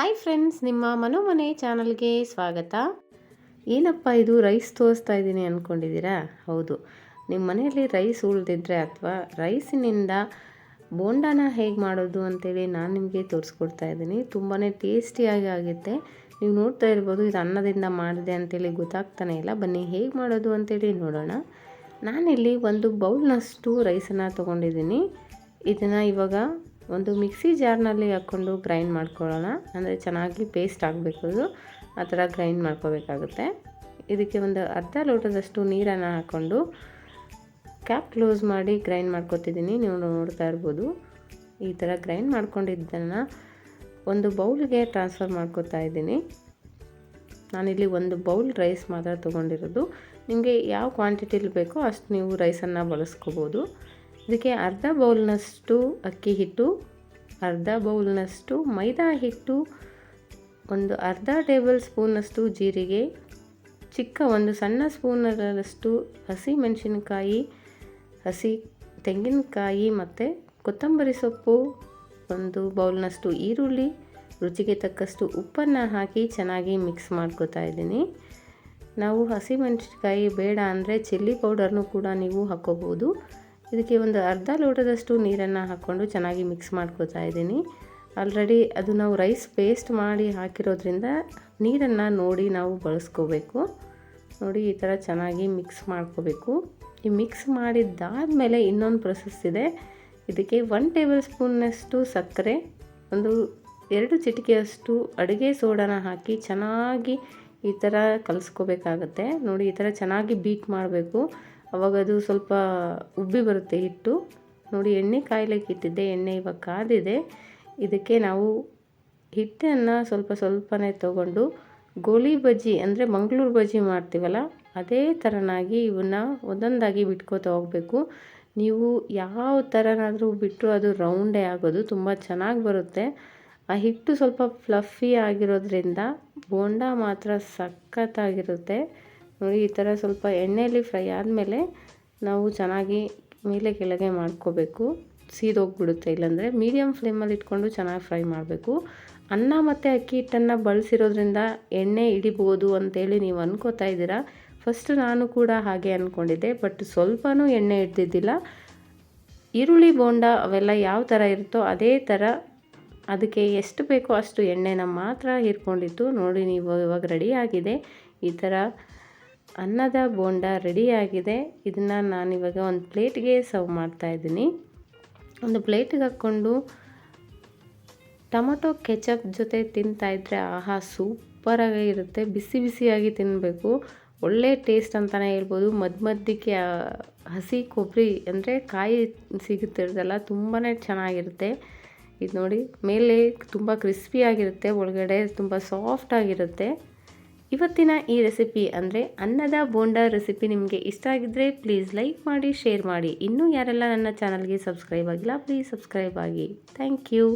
Hi friends ನಿಮ್ಮ ಮನೋಮನೆ ಚಾನಲ್ಗೆ ಸ್ವಾಗತ. ಏನಪ್ಪ ಇದು ರೈಸ್ ತೋರಿಸ್ತಾ ಇದ್ದೀನಿ ಅಂದ್ಕೊಂಡಿದ್ದೀರಾ ಹೌದು, ನಿಮ್ಮ ಮನೆಯಲ್ಲಿ ರೈಸ್ ಉಳಿದಿದ್ರೆ ಅಥವಾ ರೈಸಿನಿಂದ ಬೋಂಡಾನ ಹೇಗೆ ಮಾಡೋದು ಅಂತೇಳಿ ನಾನು ನಿಮಗೆ ತೋರಿಸ್ಕೊಡ್ತಾ ಇದ್ದೀನಿ. ತುಂಬಾ ಟೇಸ್ಟಿಯಾಗಿ ಆಗುತ್ತೆ. ನೀವು ನೋಡ್ತಾ ಇರ್ಬೋದು ಇದು ಅನ್ನದಿಂದ ಮಾಡಿದೆ ಅಂತೇಳಿ ಗೊತ್ತಾಗ್ತಾನೆ ಇಲ್ಲ. ಬನ್ನಿ ಹೇಗೆ ಮಾಡೋದು ಅಂತೇಳಿ ನೋಡೋಣ. ನಾನಿಲ್ಲಿ ಒಂದು ಬೌಲ್ನಷ್ಟು ರೈಸನ್ನು ತೊಗೊಂಡಿದ್ದೀನಿ. ಇದನ್ನು ಇವಾಗ ಒಂದು ಮಿಕ್ಸಿ ಜಾರ್ನಲ್ಲಿ ಹಾಕ್ಕೊಂಡು ಗ್ರೈಂಡ್ ಮಾಡ್ಕೊಳ್ಳೋಣ. ಅಂದರೆ ಚೆನ್ನಾಗಿ ಪೇಸ್ಟ್ ಆಗಬೇಕು ಆ ಥರ ಗ್ರೈಂಡ್ ಮಾಡ್ಕೋಬೇಕಾಗುತ್ತೆ. ಇದಕ್ಕೆ ಒಂದು ಅರ್ಧ ಲೋಟದಷ್ಟು ನೀರನ್ನು ಹಾಕ್ಕೊಂಡು ಕ್ಯಾಪ್ ಕ್ಲೋಸ್ ಮಾಡಿ ಗ್ರೈಂಡ್ ಮಾಡ್ಕೊತಿದ್ದೀನಿ. ನೀವು ನೋಡ್ತಾ ಇರ್ಬೋದು. ಈ ಥರ ಗ್ರೈಂಡ್ ಮಾಡ್ಕೊಂಡಿದ್ದನ್ನು ಒಂದು ಬೌಲ್ಗೆ ಟ್ರಾನ್ಸ್ಫರ್ ಮಾಡ್ಕೋತಾ ಇದ್ದೀನಿ. ನಾನಿಲ್ಲಿ ಒಂದು ಬೌಲ್ ರೈಸ್ ಮಾತ್ರ ತೊಗೊಂಡಿರೋದು. ನಿಮಗೆ ಯಾವ ಕ್ವಾಂಟಿಟಿಲಿ ಬೇಕೋ ಅಷ್ಟು ನೀವು ರೈಸನ್ನು ಬಳಸ್ಕೋಬೋದು. ಇದಕ್ಕೆ ಅರ್ಧ ಬೌಲ್ನಷ್ಟು ಅಕ್ಕಿ ಹಿಟ್ಟು, ಅರ್ಧ ಬೌಲ್ನಷ್ಟು ಮೈದಾ ಹಿಟ್ಟು, ಒಂದು ಅರ್ಧ ಟೇಬಲ್ ಸ್ಪೂನಷ್ಟು ಜೀರಿಗೆ, ಚಿಕ್ಕ ಒಂದು ಸಣ್ಣ ಸ್ಪೂನರಷ್ಟು ಹಸಿ ಮೆಣಸಿನಕಾಯಿ, ಹಸಿ ತೆಂಗಿನಕಾಯಿ ಮತ್ತು ಕೊತ್ತಂಬರಿ ಸೊಪ್ಪು, ಒಂದು ಬೌಲ್ನಷ್ಟು ಈರುಳ್ಳಿ, ರುಚಿಗೆ ತಕ್ಕಷ್ಟು ಉಪ್ಪನ್ನು ಹಾಕಿ ಚೆನ್ನಾಗಿ ಮಿಕ್ಸ್ ಮಾಡ್ಕೋತಾ ಇದ್ದೀನಿ. ನಾವು ಹಸಿಮೆಣಸಿನ್ಕಾಯಿ ಬೇಡ ಅಂದರೆ ಚಿಲ್ಲಿ ಪೌಡರ್ನು ಕೂಡ ನೀವು ಹಾಕ್ಕೋಬೋದು ಇದಕ್ಕೆ ಒಂದು ಅರ್ಧ ಲೋಟದಷ್ಟು ನೀರನ್ನು ಹಾಕ್ಕೊಂಡು ಚೆನ್ನಾಗಿ ಮಿಕ್ಸ್ ಮಾಡ್ಕೋತಾ ಇದ್ದೀನಿ. ಆಲ್ರೆಡಿ ಅದು ನಾವು ರೈಸ್ ಪೇಸ್ಟ್ ಮಾಡಿ ಹಾಕಿರೋದ್ರಿಂದ ನೀರನ್ನು ನೋಡಿ ನಾವು ಬಳಸ್ಕೋಬೇಕು. ನೋಡಿ ಈ ಥರ ಚೆನ್ನಾಗಿ ಮಿಕ್ಸ್ ಮಾಡ್ಕೋಬೇಕು. ಈ ಮಿಕ್ಸ್ ಮಾಡಿದ್ದಾದಮೇಲೆ ಇನ್ನೊಂದು ಪ್ರೊಸೆಸ್ ಇದೆ. ಇದಕ್ಕೆ ಒನ್ ಟೇಬಲ್ ಸ್ಪೂನ್ನಷ್ಟು ಸಕ್ಕರೆ, ಒಂದು ಎರಡು ಚಿಟಿಕೆಯಷ್ಟು ಅಡುಗೆ ಸೋಡಾನ ಹಾಕಿ ಚೆನ್ನಾಗಿ ಈ ಥರ ಕಲಿಸ್ಕೋಬೇಕಾಗತ್ತೆ. ನೋಡಿ ಈ ಥರ ಚೆನ್ನಾಗಿ ಬೀಟ್ ಮಾಡಬೇಕು. ಅವಾಗ ಅದು ಸ್ವಲ್ಪ ಉಬ್ಬಿ ಬರುತ್ತೆ ಹಿಟ್ಟು. ನೋಡಿ, ಎಣ್ಣೆ ಕಾಯ್ಲಿಕ್ಕೆ ಇಟ್ಟಿದ್ದೆ. ಎಣ್ಣೆ ಇವಾಗ ಕಾದಿದೆ. ಇದಕ್ಕೆ ನಾವು ಹಿಟ್ಟನ್ನು ಸ್ವಲ್ಪ ಸ್ವಲ್ಪನೇ ತಗೊಂಡು ಗೋಳಿ ಬಜ್ಜಿ ಅಂದರೆ ಮಂಗಳೂರು ಬಜ್ಜಿ ಮಾಡ್ತೀವಲ್ಲ, ಅದೇ ಥರನಾಗಿ ಇವನ್ನ ಒಂದೊಂದಾಗಿ ಬಿಟ್ಕೋತಾ ಹೋಗಬೇಕು. ನೀವು ಯಾವ ಥರನಾದರೂ ಬಿಟ್ಟರು ಅದು ರೌಂಡೇ ಆಗೋದು, ತುಂಬ ಚೆನ್ನಾಗಿ ಬರುತ್ತೆ. ಆ ಹಿಟ್ಟು ಸ್ವಲ್ಪ ಫ್ಲಫಿ ಆಗಿರೋದ್ರಿಂದ ಬೋಂಡ ಮಾತ್ರ ಸಖತ್ತಾಗಿರುತ್ತೆ. ನೋಡಿ, ಈ ಥರ ಸ್ವಲ್ಪ ಎಣ್ಣೆಯಲ್ಲಿ ಫ್ರೈ ಆದಮೇಲೆ ನಾವು ಚೆನ್ನಾಗಿ ಮೇಲೆ ಕೆಳಗೆ ಮಾಡ್ಕೋಬೇಕು. ಸೀದೋಗ್ಬಿಡುತ್ತೆ. ಇಲ್ಲಾಂದರೆ ಮೀಡಿಯಮ್ ಫ್ಲೇಮಲ್ಲಿ ಇಟ್ಕೊಂಡು ಚೆನ್ನಾಗಿ ಫ್ರೈ ಮಾಡಬೇಕು. ಅನ್ನ ಮತ್ತು ಅಕ್ಕಿ ಹಿಟ್ಟನ್ನು ಬಳಸಿರೋದ್ರಿಂದ ಎಣ್ಣೆ ಹಿಡಿಬೋದು ಅಂತೇಳಿ ನೀವು ಅಂದ್ಕೋತಾ ಇದ್ದೀರಾ? ಫಸ್ಟ್ ನಾನು ಕೂಡ ಹಾಗೆ ಅಂದ್ಕೊಂಡಿದ್ದೆ ಬಟ್ ಸ್ವಲ್ಪನೂ ಎಣ್ಣೆ ಹಿಡ್ದಿದ್ದಿಲ್ಲ. ಈರುಳ್ಳಿ, ಬೋಂಡ ಅವೆಲ್ಲ ಯಾವ ಥರ ಇರುತ್ತೋ ಅದೇ ಥರ ಅದಕ್ಕೆ ಎಷ್ಟು ಬೇಕೋ ಅಷ್ಟು ಎಣ್ಣೆನ ಮಾತ್ರ ಹೀರ್ಕೊಂಡಿತ್ತು ನೋಡಿ, ನೀವು ಇವಾಗ ರೆಡಿಯಾಗಿದೆ ಈ ಥರ ಅನ್ನದ ಬೋಂಡ ರೆಡಿಯಾಗಿದೆ. ಇದನ್ನು ನಾನಿವಾಗ ಒಂದು ಪ್ಲೇಟ್ಗೆ ಸರ್ವ್ ಮಾಡ್ತಾ ಇದ್ದೀನಿ. ಒಂದು ಪ್ಲೇಟಿಗೆ ಹಾಕ್ಕೊಂಡು ಟೊಮೊಟೊ ಕೆಚಪ್ ಜೊತೆ ತಿಂತಾಯಿದ್ರೆ ಆಹಾ, ಸೂಪರಾಗಿ ಇರುತ್ತೆ. ಬಿಸಿ ಬಿಸಿಯಾಗಿ ತಿನ್ನಬೇಕು ಒಳ್ಳೆ ಟೇಸ್ಟ್ ಅಂತಲೇ ಹೇಳ್ಬೋದು. ಮಧ್ಯ ಮಧ್ಯಕ್ಕೆ ಹಸಿ ಕೊಬ್ಬರಿ ಅಂದರೆ ಕಾಯಿ ಸಿಗುತ್ತಿರೋದಲ್ಲ ತುಂಬಾ ಚೆನ್ನಾಗಿರುತ್ತೆ. ಇದು ನೋಡಿ, ಮೇಲೆ ತುಂಬ ಕ್ರಿಸ್ಪಿಯಾಗಿರುತ್ತೆ ಒಳಗಡೆ ತುಂಬ ಸಾಫ್ಟಾಗಿರುತ್ತೆ ಇವತ್ತಿನ ಈ ರೆಸಿಪಿ ಅಂದರೆ ಅನ್ನದ ಬೋಂಡಾ ರೆಸಿಪಿ ನಿಮಗೆ ಇಷ್ಟ ಆಗಿದ್ದರೆ ಪ್ಲೀಸ್ ಲೈಕ್ ಮಾಡಿ ಶೇರ್ ಮಾಡಿ. ಇನ್ನೂ ಯಾರೆಲ್ಲ ನನ್ನ ಚಾನಲ್ಗೆ ಸಬ್ಸ್ಕ್ರೈಬ್ ಆಗಿಲ್ಲ ಪ್ಲೀಸ್ ಸಬ್ಸ್ಕ್ರೈಬ್ ಆಗಿ. Thank you